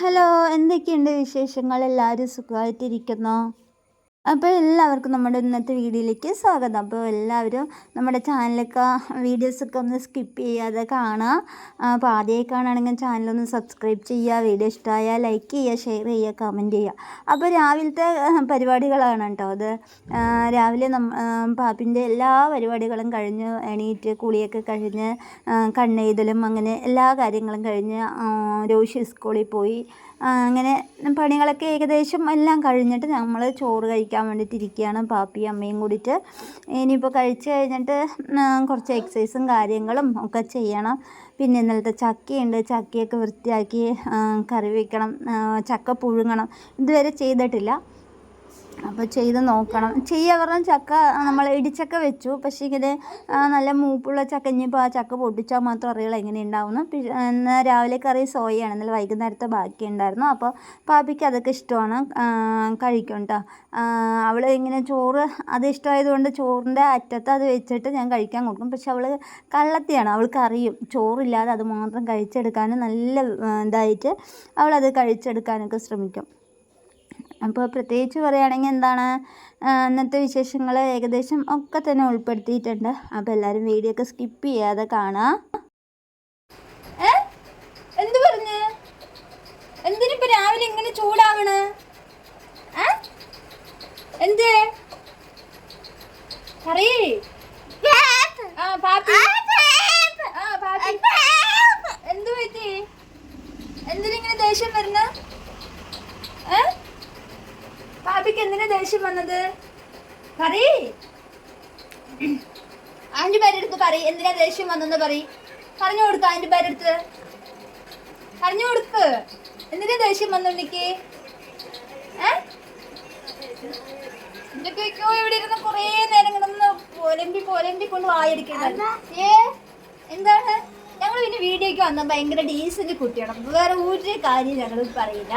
Hello എന്തൊക്കെയുണ്ട് വിശേഷങ്ങൾ? എല്ലാവരും സുഖമായിട്ടിരിക്കുന്നോ? അപ്പോൾ എല്ലാവർക്കും നമ്മുടെ ഇന്നത്തെ വീഡിയോയിലേക്ക് സ്വാഗതം. അപ്പോൾ എല്ലാവരും നമ്മുടെ ചാനലൊക്കെ വീഡിയോസൊക്കെ ഒന്ന് സ്കിപ്പ് ചെയ്യാതെ കാണുക. അപ്പോൾ ആദ്യമായി കാണുകയാണെങ്കിൽ ചാനലൊന്ന് സബ്സ്ക്രൈബ് ചെയ്യുക വീഡിയോ ഇഷ്ടമായാൽ ലൈക്ക് ചെയ്യുക ഷെയർ ചെയ്യുക കമന്റ് ചെയ്യുക. അപ്പോൾ രാവിലത്തെ പരിപാടികളാണ് കേട്ടോ അത്. രാവിലെ നമ്മ പാപ്പിന്റെ എല്ലാ പരിപാടികളും കഴിഞ്ഞ് എണീറ്റ് കുളിയൊക്കെ കഴിഞ്ഞ് കണ്ണെഴുതലും അങ്ങനെ എല്ലാ കാര്യങ്ങളും കഴിഞ്ഞ് രോഷി സ്കൂളിൽ പോയി. അങ്ങനെ പണികളൊക്കെ ഏകദേശം എല്ലാം കഴിഞ്ഞിട്ട് നമ്മൾ ചോറ് കഴിക്കാൻ വേണ്ടിയിട്ട് ഇരിക്കുകയാണ് പാപ്പി അമ്മയും കൂടിയിട്ട്. ഇനിയിപ്പോൾ കഴിച്ച് കഴിഞ്ഞിട്ട് കുറച്ച് എക്സസൈസും കാര്യങ്ങളും ഒക്കെ ചെയ്യണം. പിന്നെ ഇന്നലത്തെ ചക്കയുണ്ട്. ചക്കയൊക്കെ വൃത്തിയാക്കി കറി വയ്ക്കണം ചക്ക പുഴുങ്ങണം. ഇതുവരെ ചെയ്തിട്ടില്ല. അപ്പോൾ ചെയ്ത് നോക്കണം. ചെയ്യുക പറഞ്ഞാൽ ചക്ക നമ്മൾ ഇടിച്ചക്ക വെച്ചു. പക്ഷേ ഇങ്ങനെ നല്ല മൂപ്പുള്ള ചക്ക ഇനിയിപ്പോൾ ആ ചക്ക പൊട്ടിച്ചാൽ മാത്രം അറിയുള്ളൂ എങ്ങനെ ഉണ്ടാവുന്നു. ഇന്ന് രാവിലെ കറി സോയയാണ്. ഇന്നലെ വൈകുന്നേരത്തെ ബാക്കി ഉണ്ടായിരുന്നു. അപ്പോൾ പാപ്പിക്ക് അതൊക്കെ ഇഷ്ടമാണ്. കഴിക്കും കേട്ടോ അവൾ ഇങ്ങനെ ചോറ് അത് ഇഷ്ടമായതുകൊണ്ട് ചോറിന്റെ അറ്റത്ത് അത് വെച്ചിട്ട് ഞാൻ കഴിക്കാൻ കൊടുക്കും. പക്ഷെ അവൾ കള്ളത്തിയാണ്. അവൾക്ക് അറിയും. ചോറില്ലാതെ അത് മാത്രം കഴിച്ചെടുക്കാനും നല്ല ഇതായിട്ട് അവളത് കഴിച്ചെടുക്കാനൊക്കെ ശ്രമിക്കും. അപ്പോൾ പ്രത്യേകിച്ച് പറയുകയാണെങ്കിൽ എന്താണ് ഇന്നത്തെ വിശേഷങ്ങൾ ഏകദേശം ഒക്കെ തന്നെ ഉൾപ്പെടുത്തിയിട്ടുണ്ട്. അപ്പോൾ എല്ലാവരും വീഡിയോ ഒക്കെ സ്കിപ്പ് ചെയ്യാതെ കാണാം എന്ത് പറഞ്ഞ്? എന്തിനിപ്പോൾ രാവിലെ ഇങ്ങനെ ചൂടാവണ്? എന്ത്? പറയേ ആ പാപ്പി. ആ പാപ്പി. എന്ത് പറ്റി? എന്തിനിങ്ങനെ ദേഷ്യം വരുന്ന ഏഹ് പാപ്പിക്ക് എന്തിനാ ദേഷ്യം വന്നത്? പറയ്. അഞ്ചു പേരെടുത്ത് പറയ്. എന്തിനാ ദേഷ്യം വന്നെന്ന് പറയ്. പറഞ്ഞു കൊടുക്ക അഞ്ചു പേരെടുത്ത്. പറഞ്ഞു കൊടുക്ക്. എന്തിനാ ദേഷ്യം വന്നു എന്തൊക്കെയൊക്കെയോ ഇവിടെ ഇരുന്ന് കുറേ നേരം കിടന്ന് പോലമ്പി പോലമ്പി കൊണ്ട് വായടിക്കുന്നത് ഏ? എന്താണ്? ഞങ്ങൾ പിന്നെ വീഡിയോയ്ക്ക് വന്ന ഭയങ്കര ഡീസന്റ് കുട്ടിയാണ്. വേറെ ഒരു കാര്യം ഞങ്ങൾ പറയില്ല.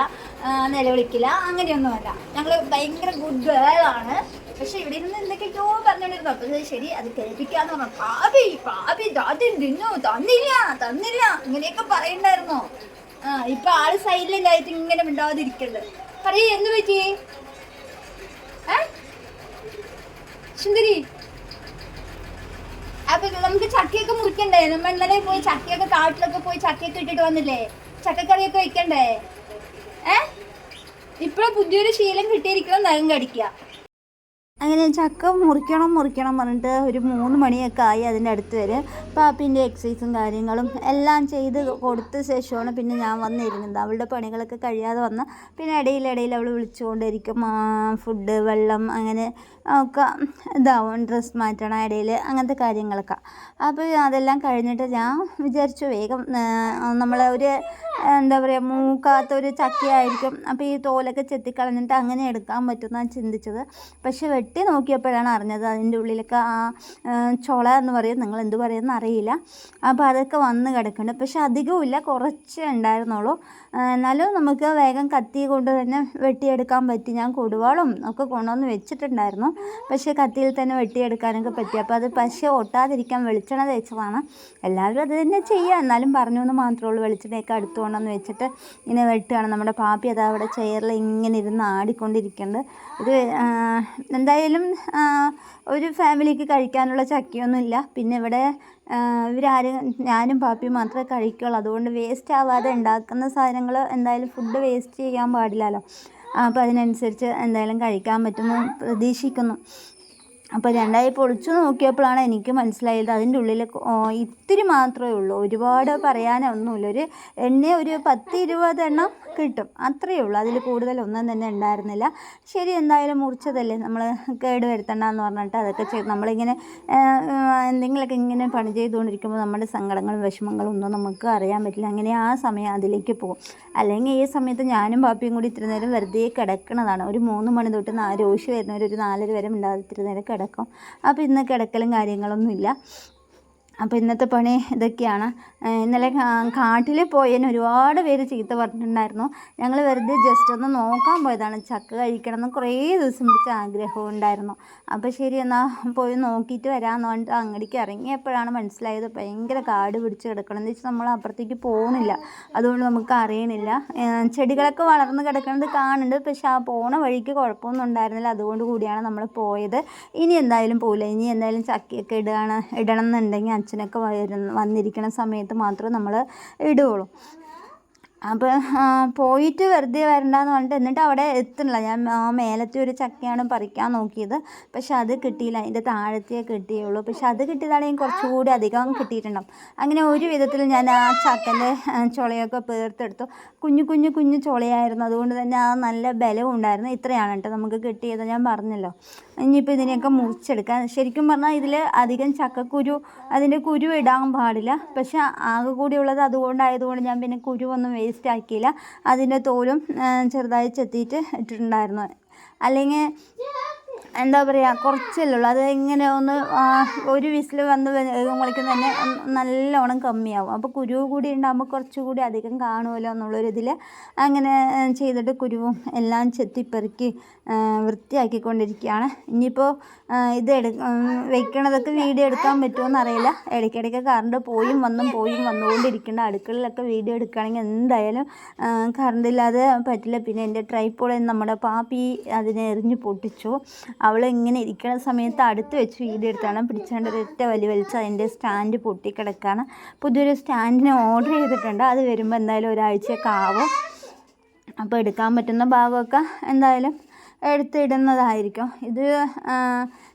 നിലവിളിക്കില്ല. അങ്ങനെയൊന്നുമല്ല. ഞങ്ങൾ ഭയങ്കര ഗുഡ് ഗേൾ ആണ്. പക്ഷെ ഇവിടെ ഇരുന്ന് എന്തൊക്കെയോ പറഞ്ഞോണ്ടിരുന്നു. അപ്പൊ ശരി അത് കേൾപ്പിക്കാന്ന് പറഞ്ഞു. പാപി പാപി ആദ്യം തിന്നു. തന്നില്ല തന്നില്ല. ഇങ്ങനെയൊക്കെ പറയണ്ടായിരുന്നോ? ആ ഇപ്പൊ ആൾ സൈഡിലായിട്ട് ഇങ്ങനെ മിണ്ടാതിരിക്കണ്ട് പറയേ എന്ത് പറ്റി? സുന്ദരി അപ്പൊ നമുക്ക് ചക്കയൊക്കെ മുറിക്കണ്ടേ? നമ്മ ഇന്നലെ പോയി ചക്കയൊക്കെ കാട്ടിലൊക്കെ പോയി ചക്കയൊക്കെ ഇട്ടിട്ട് വന്നില്ലേ? ചക്കക്കറിയൊക്കെ വെക്കണ്ടേ? ഏ? ഇപ്പോഴും പുതിയൊരു ശീലം കിട്ടിയിരിക്കണം നഖം കടിക്കുക അങ്ങനെ ചക്ക മുറിക്കണം മുറിക്കണം പറഞ്ഞിട്ട് ഒരു മൂന്ന് മണിയൊക്കെ ആയി അതിന്റെ അടുത്ത് വരെ. പാപ്പിന്റെ എക്സസൈസും കാര്യങ്ങളും എല്ലാം ചെയ്ത് കൊടുത്ത ശേഷമാണ് പിന്നെ ഞാൻ വന്നിരുന്നത്. അവളുടെ പണികളൊക്കെ കഴിയാതെ വന്ന പിന്നെ ഇടയിലിടയിൽ അവൾ വിളിച്ചുകൊണ്ടിരിക്കും. ഫുഡ് വെള്ളം അങ്ങനെ ഒക്കെ ഇതാവും ഡ്രസ്സ് മാറ്റണം ഇടയിൽ അങ്ങനത്തെ കാര്യങ്ങളൊക്കെ. അപ്പോൾ അതെല്ലാം കഴിഞ്ഞിട്ട് ഞാൻ വിചാരിച്ചു വേഗം നമ്മളെ ഒരു എന്താ പറയുക മൂക്കാത്തൊരു ചക്കയായിരിക്കും. അപ്പോൾ ഈ തോലൊക്കെ ചെത്തിക്കളഞ്ഞിട്ട് അങ്ങനെ എടുക്കാൻ പറ്റുമെന്നാണ് ചിന്തിച്ചത്. പക്ഷെ വെട്ടി നോക്കിയപ്പോഴാണ് അറിഞ്ഞത് അതിന്റെ ഉള്ളിലൊക്കെ ആ ചുള എന്ന് പറയും. നിങ്ങൾ എന്ത് പറയുമെന്ന് അറിയില്ല. അപ്പോൾ അതൊക്കെ വന്ന് കിടക്കുന്നുണ്ട്. പക്ഷെ അധികമില്ല കുറച്ച് ഉണ്ടായിരുന്നുള്ളൂ. എന്നാലും നമുക്ക് വേഗം കത്തി കൊണ്ട് തന്നെ വെട്ടിയെടുക്കാൻ പറ്റി. ഞാൻ കൊടുവാളും ഒക്കെ കൊണ്ടുവന്ന് വെച്ചിട്ടുണ്ടായിരുന്നു. പക്ഷേ കത്തിയിൽ തന്നെ വെട്ടിയെടുക്കാനൊക്കെ പറ്റി. അപ്പോൾ അത് പക്ഷേ ഒട്ടാതിരിക്കാൻ വെളിച്ചെണ്ണ തേച്ചതാണ്. എല്ലാവരും അത് തന്നെ ചെയ്യുക. എന്നാലും പറഞ്ഞു എന്ന് മാത്രമേ ഉള്ളൂ വെളിച്ചെണ്ണയൊക്കെ അടുത്ത് കൊണ്ടുവന്ന് വെച്ചിട്ട് ഇങ്ങനെ വെട്ടുകയാണ്. നമ്മുടെ പാപ്പി അത് അവിടെ ചെയറിൽ ഇങ്ങനെ ഇരുന്ന് ആടിക്കൊണ്ടിരിക്കുന്നുണ്ട് ഇത് എന്തായാലും ഒരു ഫാമിലിക്ക് കഴിക്കാനുള്ള ചക്കയൊന്നുമില്ല. പിന്നെ ഇവിടെ ഇവരാരും ഞാനും പാപ്പിയും മാത്രമേ കഴിക്കുള്ളൂ. അതുകൊണ്ട് വേസ്റ്റ് ആവാതെ ഉണ്ടാക്കുന്ന സാധനങ്ങൾ എന്തായാലും ഫുഡ് വേസ്റ്റ് ചെയ്യാൻ പാടില്ലല്ലോ. അപ്പോൾ അതിനനുസരിച്ച് എന്തായാലും കഴിക്കാൻ പറ്റുമെന്ന് പ്രതീക്ഷിക്കുന്നു. അപ്പോൾ രണ്ടായി പൊളിച്ചു നോക്കിയപ്പോഴാണ് എനിക്ക് മനസ്സിലായത് അതിന്റെ ഉള്ളിൽ ഇത്തിരി മാത്രമേ ഉള്ളൂ. ഒരുപാട് പറയാനൊന്നുമില്ല. ഒരു എണ്ണ ഒരു പത്ത് ഇരുപത് എണ്ണം കിട്ടും. അത്രയേ ഉള്ളൂ. അതിൽ കൂടുതൽ ഒന്നും തന്നെ ഉണ്ടായിരുന്നില്ല. ശരി എന്തായാലും മുറിച്ചതല്ലേ? നമ്മൾ കേട് വരുത്തണ്ടെന്ന് പറഞ്ഞിട്ട് അതൊക്കെ ചെയ്ത്. നമ്മളിങ്ങനെ എന്തെങ്കിലുമൊക്കെ ഇങ്ങനെ പണി ചെയ്തുകൊണ്ടിരിക്കുമ്പോൾ നമ്മുടെ സങ്കടങ്ങളും വിഷമങ്ങളും ഒന്നും നമുക്ക് അറിയാൻ പറ്റില്ല. അങ്ങനെ ആ സമയം അതിലേക്ക് പോകും. അല്ലെങ്കിൽ ഈ സമയത്ത് ഞാനും പാപ്പിയും കൂടി ഇത്ര നേരം വെറുതെ കിടക്കണതാണ്. ഒരു മൂന്ന് മണി തൊട്ട് രോഷി വരുന്നവർ ഒരു നാലര വരെ ഉണ്ടാകാതെ ഇത്ര നേരം കിടക്കും. അപ്പോൾ ഇന്ന് കിടക്കലും കാര്യങ്ങളൊന്നുമില്ല. അപ്പോൾ ഇന്നത്തെ പണി ഇതൊക്കെയാണ്. ഇന്നലെ കാട്ടിൽ പോയതിന് ഒരുപാട് പേര് ചീത്ത പറഞ്ഞിട്ടുണ്ടായിരുന്നു. ഞങ്ങൾ വെറുതെ ജസ്റ്റ് ഒന്ന് നോക്കാൻ പോയതാണ്. ചക്ക കഴിക്കണം എന്ന് കുറേ ദിവസം പിടിച്ച ആഗ്രഹവും ഉണ്ടായിരുന്നു. അപ്പോൾ ശരി എന്നാൽ പോയി നോക്കിയിട്ട് വരാമെന്ന് പറഞ്ഞിട്ട് അങ്ങടിക്ക് ഇറങ്ങിയപ്പോഴാണ് മനസ്സിലായത് ഭയങ്കര കാട് പിടിച്ച് കിടക്കണം. എന്ന് വെച്ചാൽ നമ്മൾ അപ്പുറത്തേക്ക് പോകുന്നില്ല. അതുകൊണ്ട് നമുക്ക് അറിയണില്ല. ചെടികളൊക്കെ വളർന്ന് കിടക്കുന്നത് കാണുന്നുണ്ട്. പക്ഷേ ആ പോണ വഴിക്ക് കുഴപ്പമൊന്നും ഉണ്ടായിരുന്നില്ല. അതുകൊണ്ട് കൂടിയാണ് നമ്മൾ പോയത്. ഇനി എന്തായാലും പോകില്ല ഇനി എന്തായാലും ചക്കയൊക്കെ ഇടുകയാണ് ഇടണം എന്നുണ്ടെങ്കിൽ അച്ഛനൊക്കെ വരുന്ന വന്നിരിക്കുന്ന സമയത്ത് മാത്രമേ നമ്മൾ ഇടുകയുള്ളൂ അപ്പോൾ പോയിട്ട് വെറുതെ വരണ്ടെന്ന് പറഞ്ഞിട്ട് എന്നിട്ട് അവിടെ എത്തുന്നില്ല. ഞാൻ മേലത്തെ ഒരു ചക്കയാണ് പറിക്കാൻ നോക്കിയത്. പക്ഷെ അത് കിട്ടിയില്ല. അതിന്റെ താഴത്തെ കിട്ടിയുള്ളൂ. പക്ഷെ അത് കിട്ടിയതാണെങ്കിൽ കുറച്ചുകൂടി അധികം കിട്ടിയിട്ടുണ്ടാവും. അങ്ങനെ ഒരു വിധത്തിൽ ഞാൻ ആ ചക്കന്റെ ചുളയൊക്കെ പേർത്തെടുത്തു. കുഞ്ഞു കുഞ്ഞു കുഞ്ഞു ചുളയായിരുന്നു. അതുകൊണ്ട് തന്നെ ആ നല്ല ബലവും ഉണ്ടായിരുന്നു. ഇത്രയാണ് കേട്ടോ നമുക്ക് കിട്ടിയത്. ഞാൻ പറഞ്ഞല്ലോ. ഇനിയിപ്പോൾ ഇതിനെയൊക്കെ മുറിച്ചെടുക്കാൻ. ശരിക്കും പറഞ്ഞാൽ ഇതിൽ അധികം ചക്കക്കുരു അതിന്റെ കുരു ഇടാൻ പാടില്ല. പക്ഷെ ആകെ കൂടിയുള്ളത് അതുകൊണ്ടായതുകൊണ്ട് ഞാൻ പിന്നെ കുരുവൊന്നും വേസ്റ്റ് ആക്കിയില്ല. അതിന്റെ തോലും ചെറുതായി ചെത്തിയിട്ട് ഇട്ടിട്ടുണ്ടായിരുന്നു. അല്ലെങ്കിൽ എന്താ പറയുക കുറച്ചല്ലേ ഉള്ളൂ. അത് ഇങ്ങനെ ഒന്ന് ഒരു വിസിൽ വന്ന് മുളിക്കുന്ന തന്നെ നല്ലോണം കമ്മിയാവും. അപ്പോൾ കുരു കൂടി ഉണ്ടാകുമ്പോൾ കുറച്ചുകൂടി അധികം കാണുമല്ലോ എന്നുള്ളൊരിതിൽ അങ്ങനെ ചെയ്തിട്ട് കുരുവും എല്ലാം ചെത്തിപ്പെറുക്കി വൃത്തിയാക്കിക്കൊണ്ടിരിക്കുകയാണ്. ഇനിയിപ്പോൾ ഇത് എടു വെക്കണതൊക്കെ വീഡിയോ എടുക്കാൻ പറ്റുമോ അറിയില്ല. ഇടയ്ക്കിടയ്ക്ക് കറണ്ട് പോയും വന്നും പോയും വന്നുകൊണ്ടിരിക്കേണ്ട. അടുക്കളയിലൊക്കെ വീഡിയോ എടുക്കുകയാണെങ്കിൽ എന്തായാലും കറണ്ടില്ലാതെ പറ്റില്ല. പിന്നെ എന്റെ ട്രൈപ്പോളിൽ നമ്മുടെ പാപ്പി അതിനെ എറിഞ്ഞ് പൊട്ടിച്ചു. അവൾ ഇങ്ങനെ ഇരിക്കുന്ന സമയത്ത് അടുത്ത് വെച്ച് വീഡിയോ എടുത്താണ് പിടിച്ചുകൊണ്ട് ഒരൊറ്റ വലി വലിച്ച് അതിന്റെ സ്റ്റാൻഡ് പൊട്ടിക്കിടക്കുകയാണ് പുതിയൊരു സ്റ്റാൻഡിന് ഓർഡർ ചെയ്തിട്ടുണ്ട്. അത് വരുമ്പോൾ എന്തായാലും ഒരാഴ്ചയൊക്കെ ആവും. അപ്പോൾ എടുക്കാൻ പറ്റുന്ന ഭാഗമൊക്കെ എന്തായാലും എടുത്തിടുന്നതായിരിക്കും. ഇത്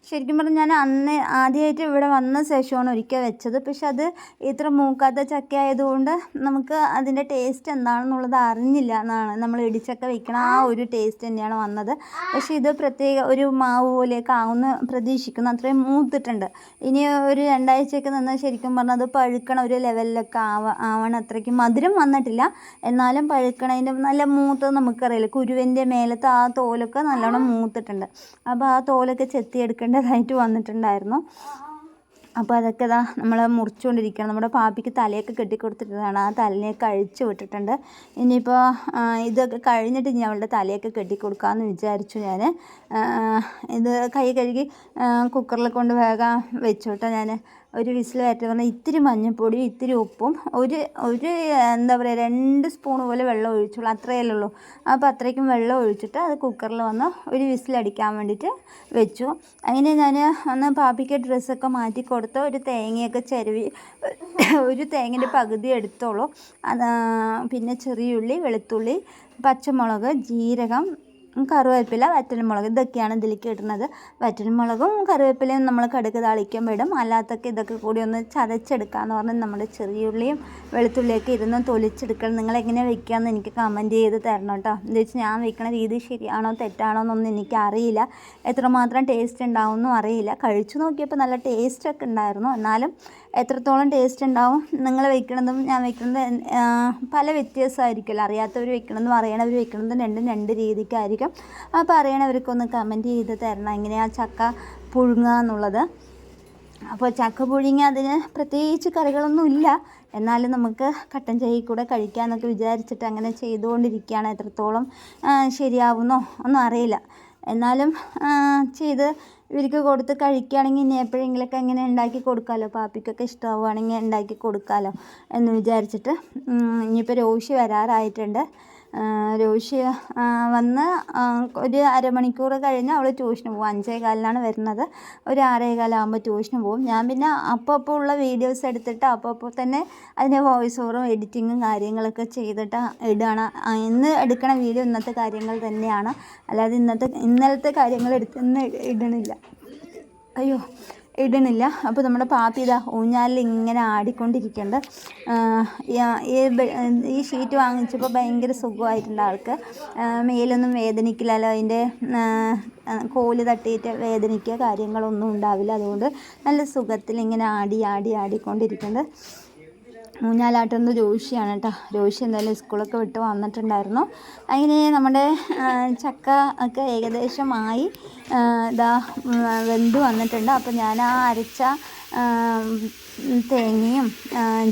ശരിക്കും പറഞ്ഞാൽ ഞാൻ അന്ന് ആദ്യമായിട്ട് ഇവിടെ വന്ന ശേഷമാണ് ഒരിക്കൽ വെച്ചത്. പക്ഷെ അത് ഇത്ര മൂക്കാത്ത ചക്ക ആയതുകൊണ്ട് നമുക്ക് അതിന്റെ ടേസ്റ്റ് എന്താണെന്നുള്ളത് അറിഞ്ഞില്ല എന്നാണ്. നമ്മൾ ഇടിച്ചക്ക വെക്കണ ആ ഒരു ടേസ്റ്റ് തന്നെയാണ് വന്നത്. പക്ഷെ ഇത് പ്രത്യേക ഒരു മാവ് പോലെയൊക്കെ ആവുമെന്ന് പ്രതീക്ഷിക്കുന്നു. അത്രയും മൂത്തിട്ടുണ്ട്. ഇനി ഒരു രണ്ടാഴ്ചയൊക്കെ നിന്ന് ശരിക്കും പറഞ്ഞാൽ അത് പഴുക്കണ ഒരു ലെവലിലൊക്കെ ആവ ആവണം അത്രയ്ക്ക് മധുരം വന്നിട്ടില്ല. എന്നാലും പഴുക്കണതിന്റെ നല്ല മൂത്തത് നമുക്കറിയില്ല. കുരുവിന്റെ മേലത്തെ ആ തോലൊക്കെ നല്ലോണം മൂത്തിട്ടുണ്ട്. അപ്പോൾ ആ തോലൊക്കെ ചെത്തി ചെത്തിയെടുക്കേണ്ടതായിട്ട് വന്നിട്ടുണ്ടായിരുന്നു. അപ്പോൾ അതൊക്കെ ഇതാ നമ്മൾ മുറിച്ചുകൊണ്ടിരിക്കുകയാണ് നമ്മുടെ പാപ്പിക്ക് തലയൊക്കെ കെട്ടിക്കൊടുത്തിട്ടതാണ്. ആ തലയൊക്കെ അഴിച്ചു വിട്ടിട്ടുണ്ട്. ഇനിയിപ്പോൾ ഇതൊക്കെ കഴിഞ്ഞിട്ട് ഇനി അവളുടെ തലയൊക്കെ കെട്ടിക്കൊടുക്കാമെന്ന് വിചാരിച്ചു ഞാൻ ഇത് കൈ കഴുകി കുക്കറിൽ കൊണ്ട് വേഗം വെച്ചോട്ടെ ഞാൻ ഒരു വിസിൽ വരട്ടെ പറഞ്ഞാൽ ഇത്തിരി മഞ്ഞൾപ്പൊടി ഇത്തിരി ഉപ്പും ഒരു ഒരു എന്താ പറയുക രണ്ട് സ്പൂൺ പോലെ വെള്ളം ഒഴിച്ചുള്ളൂ അത്രയേ ഉള്ളൂ. അപ്പോൾ അത്രയ്ക്കും വെള്ളം ഒഴിച്ചിട്ട് അത് കുക്കറിൽ വന്ന് ഒരു വിസിലടിക്കാൻ വേണ്ടിയിട്ട് വെച്ചു. അങ്ങനെ ഞാൻ ഒന്ന് പാപ്പിക്ക് ഡ്രസ്സൊക്കെ മാറ്റി കൊടുത്ത് ഒരു തേങ്ങയൊക്കെ ചിരവി ഒരു തേങ്ങന്റെ പകുതി എടുത്തോളൂ. പിന്നെ ചെറിയുള്ളി വെളുത്തുള്ളി പച്ചമുളക് ജീരകം കറിവേപ്പില വറ്റൽമുളക് ഇതൊക്കെയാണ് ഇതിലേക്ക് ഇടുന്നത് വറ്റൽമുളകും കറിവേപ്പിലയും നമ്മൾ കടുക് താളിക്കുമ്പോൾ ഇടും അല്ലാത്തൊക്കെ ഇതൊക്കെ കൂടി ഒന്ന് ചതച്ചെടുക്കാമെന്ന് പറഞ്ഞാൽ നമ്മുടെ ചെറിയുള്ളിയും വെളുത്തുള്ളിയൊക്കെ ഇരുന്ന് തൊലിച്ചെടുക്കണം നിങ്ങൾ എങ്ങനെ വെക്കുകയെന്ന് എനിക്ക് കമന്റ് ചെയ്ത് തരണം കേട്ടോ എന്താ വെച്ചാൽ ഞാൻ വെക്കണ രീതി ശരിയാണോ തെറ്റാണോ എന്നൊന്നും എനിക്ക് അറിയില്ല. എത്രമാത്രം ടേസ്റ്റ് ഉണ്ടാവുമെന്നും അറിയില്ല. കഴിച്ചു നോക്കിയപ്പോൾ നല്ല ടേസ്റ്റൊക്കെ ഉണ്ടായിരുന്നു. എന്നാലും എത്രത്തോളം ടേസ്റ്റ് ഉണ്ടാവും നിങ്ങൾ വെക്കണതും ഞാൻ വെക്കണതും ആ, പല വ്യത്യാസമായിരിക്കുമല്ലോ. അറിയാത്തവർ വെക്കണതും അറിയണവർ വെക്കണതും രണ്ടും രണ്ട് രീതിക്കായിരിക്കും. അപ്പോൾ അറിയണവർക്കൊന്ന് കമന്റ് ചെയ്ത് തരണം. എങ്ങനെയാണ് ചക്ക പുഴുങ്ങുക എന്നുള്ളത്. അപ്പോൾ ചക്ക പുഴുങ്ങി അതിന് പ്രത്യേകിച്ച് കറികളൊന്നും ഇല്ല. എന്നാലും നമുക്ക് കട്ടൻ ചായ കൂടെ കഴിക്കാമെന്നൊക്കെ വിചാരിച്ചിട്ട് അങ്ങനെ ചെയ്തുകൊണ്ടിരിക്കുകയാണ്. എത്രത്തോളം ശരിയാവുന്നോ ഒന്നും അറിയില്ല. എന്നാലും ചെയ്ത് ഇവർക്ക് കൊടുത്ത് കഴിക്കുകയാണെങ്കിൽ ഇനി എപ്പോഴെങ്കിലുമൊക്കെ ഇങ്ങനെ ഉണ്ടാക്കി കൊടുക്കാമല്ലോ പാപ്പിക്കൊക്കെ ഇഷ്ടമാവുകയാണെങ്കിൽ ഉണ്ടാക്കി കൊടുക്കാമല്ലോ എന്ന് വിചാരിച്ചിട്ട് ഇനിയിപ്പോൾ രോഷി വരാറായിട്ടുണ്ട്. രോഷി വന്ന് ഒരു അരമണിക്കൂർ കഴിഞ്ഞ് അവൾ ട്യൂഷന് പോകും. അഞ്ചേ കാലിനാണ് വരുന്നത്. ഒരു ആറേ കാലാകുമ്പോൾ ട്യൂഷന് പോകും. ഞാൻ പിന്നെ അപ്പോൾ അപ്പോൾ ഉള്ള വീഡിയോസ് എടുത്തിട്ട് അപ്പോൾ അപ്പോൾ തന്നെ അതിന്റെ വോയിസ് ഓവറും എഡിറ്റിങ്ങും കാര്യങ്ങളൊക്കെ ചെയ്തിട്ട് ഇടുകയാണ് ഇന്ന് എടുക്കണ വീഡിയോ ഇന്നത്തെ കാര്യങ്ങൾ തന്നെയാണ്. അല്ലാതെ ഇന്നത്തെ ഇന്നലത്തെ കാര്യങ്ങൾ എടുത്ത് ഇന്ന് ഇടണില്ല. അയ്യോ. ഇടണില്ല അപ്പോൾ നമ്മുടെ പാത്തി ഇതാ ഊഞ്ഞാലിൽ ഇങ്ങനെ ആടിക്കൊണ്ടിരിക്കുന്നുണ്ട് ആഹ് ഈ- ഷീറ്റ് വാങ്ങിച്ചപ്പോൾ ഭയങ്കര സുഖമായിട്ടുണ്ട് ആൾക്ക്. മേലൊന്നും വേദനിക്കില്ലല്ലോ. അതിന്റെ കോൽ തട്ടിയിട്ട് വേദനിക്കുക കാര്യങ്ങളൊന്നും ഉണ്ടാവില്ല. അതുകൊണ്ട് നല്ല സുഖത്തിൽ ഇങ്ങനെ ആടി ആടി ആടിക്കൊണ്ടിരിക്കുന്നുണ്ട് ഊഞ്ഞാലാട്ടുന്നത് ജോഷിയാണ് കേട്ടോ. ജോഷി എന്തായാലും സ്കൂളൊക്കെ വിട്ട് വന്നിട്ടുണ്ടായിരുന്നു. അങ്ങനെ നമ്മുടെ ചക്ക ഒക്കെ ഏകദേശമായി ഇതാ വെന്ത് വന്നിട്ടുണ്ട്. അപ്പോൾ ഞാൻ ആ അരച്ച തേങ്ങയും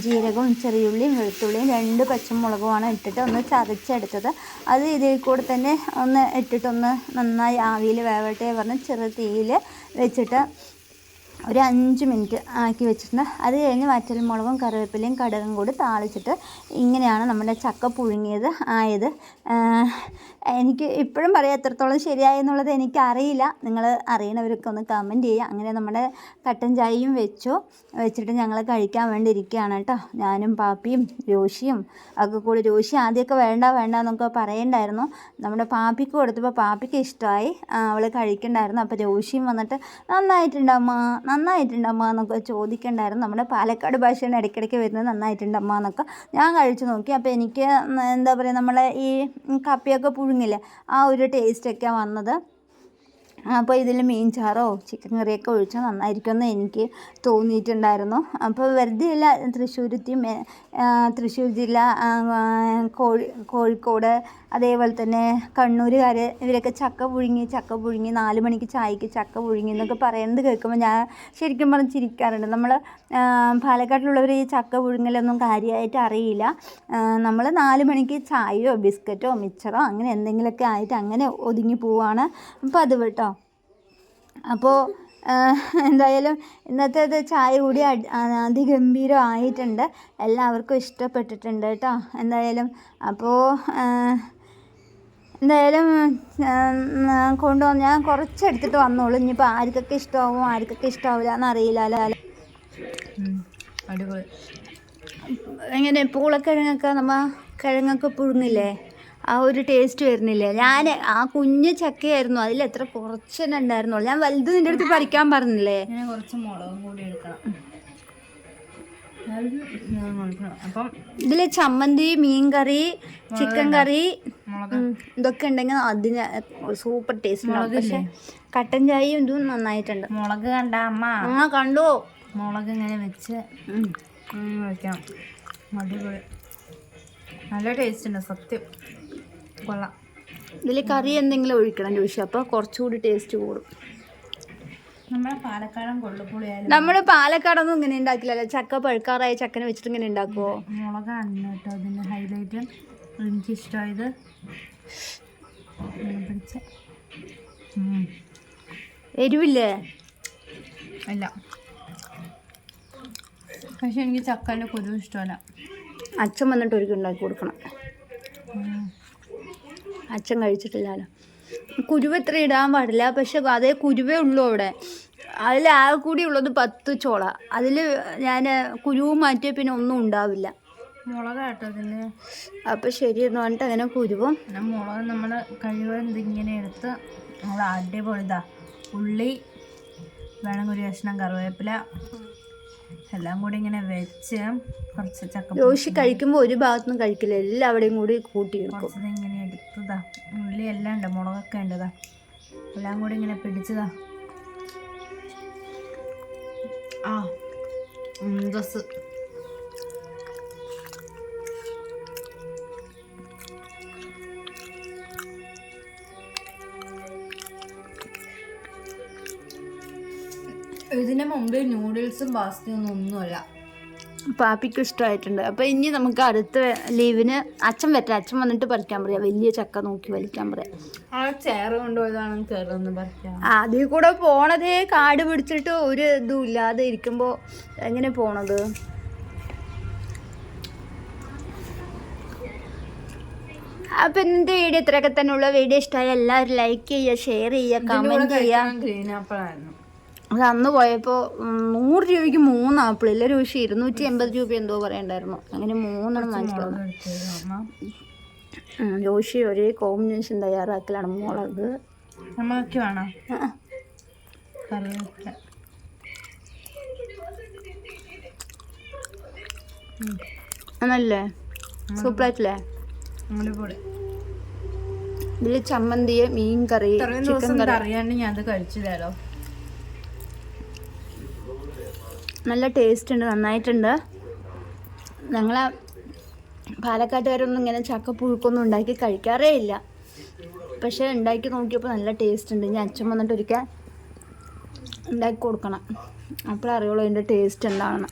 ജീരകവും ചെറിയുള്ളിയും വെളുത്തുള്ളിയും രണ്ട് പച്ചമുളകുമാണ് ഇട്ടിട്ട് ഒന്ന് ചതച്ചെടുത്തത്. അത് ഇതിൽ കൂടെ തന്നെ ഒന്ന് ഇട്ടിട്ടൊന്ന് നന്നായി ആവിയിൽ വേവട്ടെ പറഞ്ഞ് ചെറു തീയിൽ വെച്ചിട്ട് ഒരു അഞ്ച് മിനിറ്റ് ആക്കി വെച്ചിട്ടുണ്ട്. അത് കഴിഞ്ഞ് വറ്റൽമുളകും കറിവേപ്പിലയും കടുകും കൂടി താളിച്ചിട്ട് ഇങ്ങനെയാണ് നമ്മുടെ ചക്ക പുഴുങ്ങിയത് ആയത്. എനിക്ക് ഇപ്പോഴും പറയാം എത്രത്തോളം ശരിയായി എന്നുള്ളത് എനിക്കറിയില്ല. നിങ്ങൾ അറിയണവരൊക്കെ ഒന്ന് കമന്റ് ചെയ്യുക. അങ്ങനെ നമ്മുടെ കട്ടൻ ചായയും വെച്ചു. വെച്ചിട്ട് ഞങ്ങൾ കഴിക്കാൻ വേണ്ടി ഇരിക്കുകയാണ് കേട്ടോ. ഞാനും പാപ്പിയും രോഷിയും ഒക്കെ കൂടി. രോഷി ആദ്യമൊക്കെ വേണ്ട വേണ്ട എന്നൊക്കെ പറയണ്ടായിരുന്നു. നമ്മുടെ പാപ്പിക്ക് കൊടുത്തപ്പോൾ പാപ്പിക്ക് ഇഷ്ടമായി. അവൾ കഴിക്കണ്ടായിരുന്നു. അപ്പോൾ രോഷിയും വന്നിട്ട് നന്നായിട്ടുണ്ടമ്മ നന്നായിട്ടുണ്ടമ്മ എന്നൊക്കെ ചോദിക്കണ്ടായിരുന്നു. നമ്മുടെ പാലക്കാട് ഭാഷയാണ് ഇടയ്ക്കിടയ്ക്ക് വരുന്നത് നന്നായിട്ടുണ്ടമ്മ എന്നൊക്കെ ഞാൻ കഴിച്ചു നോക്കി. അപ്പോൾ എനിക്ക് എന്താ പറയുക നമ്മളെ ഈ കപ്പിയൊക്കെ പുഴുങ്ങില്ലേ ആ ഒരു ടേസ്റ്റൊക്കെയാണ് വന്നത്. അപ്പോൾ ഇതിൽ മീൻ ചാറോ ചിക്കൻ കറിയൊക്കെ ഒഴിച്ചാൽ നന്നായിരിക്കുമെന്ന് എനിക്ക് തോന്നിയിട്ടുണ്ടായിരുന്നു. അപ്പോൾ വെറുതെ അല്ല തൃശ്ശൂരത്തി തൃശ്ശൂർ ജില്ല കോഴി കോഴിക്കോട് അതേപോലെ തന്നെ കണ്ണൂരുകാർ ഇവരൊക്കെ ചക്ക പുഴുങ്ങി ചക്ക പുഴുങ്ങി നാല് മണിക്ക് ചായക്ക് ചക്ക പുഴുങ്ങി എന്നൊക്കെ പറയുന്നത് കേൾക്കുമ്പോൾ ഞാൻ ശരിക്കും പറഞ്ഞ് ചിരിക്കാറുണ്ട്. നമ്മൾ പാലക്കാട്ടിലുള്ളവർ ഈ ചക്ക പുഴുങ്ങലൊന്നും കാര്യമായിട്ട് അറിയില്ല. നമ്മൾ നാല് മണിക്ക് ചായയോ ബിസ്ക്കറ്റോ മിച്ചറോ അങ്ങനെ എന്തെങ്കിലുമൊക്കെ ആയിട്ട് അങ്ങനെ ഒതുങ്ങി പോവുകയാണ് അപ്പോൾ അത് കേട്ടോ. അപ്പോൾ എന്തായാലും ഇന്നത്തെ ഇത് ചായ കൂടി അതിഗംഭീരം ആയിട്ടുണ്ട് എല്ലാവർക്കും ഇഷ്ടപ്പെട്ടിട്ടുണ്ട് കേട്ടോ എന്തായാലും. അപ്പോൾ എന്തായാലും കൊണ്ടുവന്ന് ഞാൻ കുറച്ച് എടുത്തിട്ട് വന്നോളൂ. ഇനിയിപ്പോൾ ആർക്കൊക്കെ ഇഷ്ടമാവും ആർക്കൊക്കെ ഇഷ്ടമാവില്ല എന്നറിയില്ലല്ലോ അടിപൊളി. എങ്ങനെ പൂളക്കിഴങ്ങൊക്കെ നമ്മൾ കിഴങ്ങൊക്കെ പുഴുങ്ങില്ലേ? ആ ഒരു ടേസ്റ്റ് വരുന്നില്ല? ഞാൻ ആ കുഞ്ഞ് ചക്കയായിരുന്നു. അതിൽ എത്ര കുറച്ച് തന്നെ ഉണ്ടായിരുന്നുള്ളൂ. ഞാൻ വലുത് നിന്റെ അടുത്ത് പറിക്കാൻ പറഞ്ഞില്ലേ? കുറച്ച് മുളകും കൂടി എടുക്കണം. ഇതിൽ ചമ്മന്തി മീൻ കറി ചിക്കൻ കറി ഇതൊക്കെ ഉണ്ടെങ്കിൽ അതിന് സൂപ്പർ ടേസ്റ്റ് ഉണ്ടാവും. പക്ഷെ കട്ടൻ ചായയും ഇതും നന്നായിട്ടുണ്ട്. മുളക് കണ്ട അമ്മ. ആ കണ്ടു? മുളക് ഇങ്ങനെ വെച്ച് വെക്കാം. അടിപൊളി. നല്ല ടേസ്റ്റ് ഉണ്ട് സത്യം. കൊള്ളാം. ഇതിൽ കറി എന്തെങ്കിലും ഒഴിക്കണം ചോദിച്ചു അപ്പോൾ കുറച്ചുകൂടി ടേസ്റ്റ് കൂടും. നമ്മൾ പാലക്കാടൊന്നും ഇങ്ങനെ ഉണ്ടാക്കില്ല ചക്ക പഴുക്കാറായ ചക്കനെ വെച്ചിട്ട് ഇങ്ങനെ ഉണ്ടാക്കുവോ? മുളകാണ് കേട്ടോ ഹൈലൈറ്റ്. എരിവില്ലേ? ഇല്ല. പക്ഷെ എനിക്ക് ചക്കന്റെ കൊതു ഇഷ്ടമല്ല. അച്ഛൻ വന്നിട്ട് ഒരിക്കലും ഉണ്ടാക്കി കൊടുക്കണം. അച്ഛൻ കഴിച്ചിട്ടില്ലല്ലോ. കുരുവ് ഇത്ര ഇടാൻ പാടില്ല. പക്ഷെ അതേ കുരുവേ ഉള്ളൂ അവിടെ. അതിൽ ആകെ കൂടി ഉള്ളത് പത്ത് ചോള. അതിൽ ഞാൻ കുരുവ് മാറ്റിയ പിന്നെ ഒന്നും ഉണ്ടാവില്ല. മുളക് കേട്ടോ അതിന്റെ അപ്പം ശരി എന്ന് പറഞ്ഞിട്ട് അങ്ങനെ കുരുവും. മുളക് നമ്മൾ കഴിവത് ഇങ്ങനെ എടുത്ത് നമ്മൾ അടിപൊളി ഇതാ. ഉള്ളി വേണം ഒരു കഷ്ണം കറിവേപ്പില എല്ലാം കൂടി ഇങ്ങനെ വെച്ച് കുറച്ച് ചക്ക യോശി കഴിക്കുമ്പോൾ ഒരു ഭാഗത്തുനിന്ന് കഴിക്കില്ല. എല്ലാവിടെയും കൂടി കൂട്ടി കുറച്ചത് ഇങ്ങനെ എടുത്തതാ. ഉള്ളി എല്ലാം ഉണ്ട് മുളകൊക്കെ ഉണ്ടതാ എല്ലാം കൂടി ഇങ്ങനെ പിടിച്ചതാ. ആ ഡ്രസ് ഇതിന് മുമ്പ് നൂഡിൽസും പാസ്തയും ഒന്നും ഒന്നുമല്ല. പാപ്പിക്കും ഇഷ്ടമായിട്ടുണ്ട്. അപ്പോൾ ഇനി നമുക്ക് അടുത്ത ലീവിന് അച്ഛൻ വരട്ടെ. അച്ഛൻ വന്നിട്ട് പറിക്കാൻ പറയാം. വലിയ ചക്ക നോക്കി വലിക്കാൻ പറയാം. ആ കൊണ്ടുപോയതാണ് അതിൽ കൂടെ പോണതേ കാട് പിടിച്ചിട്ട് ഒരു ഇതും ഇല്ലാതെ ഇരിക്കുമ്പോൾ എങ്ങനെ പോണത്? അപ്പം ഇന്നത്തെ വീഡിയോ ഇത്രയൊക്കെ തന്നെ ഉള്ള. വീഡിയോ ഇഷ്ടമായ എല്ലാവരും ലൈക്ക് ചെയ്യുക ഷെയർ ചെയ്യുക കമന്റ് ചെയ്യുക. ഗ്രീൻ ആപ്പിൾ ആയിരുന്നു. അത് അന്ന് പോയപ്പോൾ നൂറ് രൂപയ്ക്ക് മൂന്ന് ആപ്പിൾ ഇല്ല രൂപ ഇരുന്നൂറ്റി എൺപത് രൂപ എന്തോ പറയണ്ടായിരുന്നു അങ്ങനെ മൂന്നെണ്ണം വാങ്ങിച്ചു ജോഷി ഒരേ കോമ്പിനേഷൻ തയ്യാറാക്കലാണ് മുളക്. നമ്മൾക്ക് സൂപ്പർ ആയിട്ടില്ലേ ഇതിൽ ആണല്ലേ? സൂപ്പറായിട്ടില്ലേ? അടിപൊളി ഇതിൽ ചമ്മന്തി മീൻ കറി ചിക്കൻ കറി. അറിയാണ്ട് ഞാൻ അത് കഴിച്ചില്ലല്ലോ. നല്ല ടേസ്റ്റ് ഉണ്ട് നന്നായിട്ടുണ്ട്. ഞങ്ങളെ പാലക്കാട്ടുകാരൊന്നും ഇങ്ങനെ ചക്ക പുഴുക്കൊന്നും ഉണ്ടാക്കി കഴിക്കാറേ ഇല്ല. പക്ഷേ ഉണ്ടാക്കി നോക്കിയപ്പോൾ നല്ല ടേസ്റ്റ് ഉണ്ട് ഞാൻ അച്ഛൻ വന്നിട്ട് ഒരിക്കൽ ഉണ്ടാക്കി കൊടുക്കണം. അപ്പോഴേ അറിയുള്ളൂ അതിന്റെ ടേസ്റ്റ് എന്താണെന്ന്.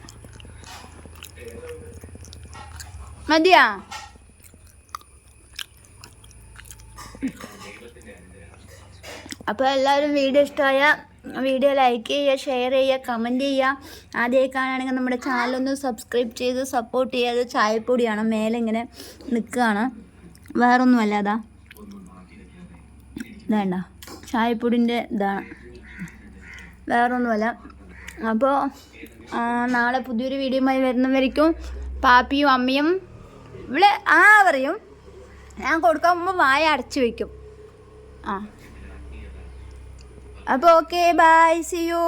മതിയാ? അപ്പോൾ എല്ലാവരും വീഡിയോ ഇഷ്ടമായ വീഡിയോ ലൈക്ക് ചെയ്യുക ഷെയർ ചെയ്യുക കമന്റ് ചെയ്യുക. ആദ്യമായി കാണുകയാണെങ്കിൽ നമ്മുടെ ചാനലൊന്ന് സബ്സ്ക്രൈബ് ചെയ്ത് സപ്പോർട്ട് ചെയ്യുക അത് ചായപ്പൊടിയാണ് മേലെ ഇങ്ങനെ നിൽക്കുകയാണ്. വേറൊന്നുമല്ല അതാ. വേണ്ട ചായപ്പൊടിന്റെ ഇതാണ്. വേറൊന്നുമല്ല. അപ്പോൾ നാളെ പുതിയൊരു വീഡിയോയുമായി വരുന്നവരിക്കും പാപ്പിയും അമ്മയും ഇവിടെ ആ പറയും. ഞാൻ കൊടുക്കാൻ പോകുമ്പോൾ വായ അടച്ചു വയ്ക്കും ആ. അപ്പോൾ ഓക്കെ ബൈ സി യു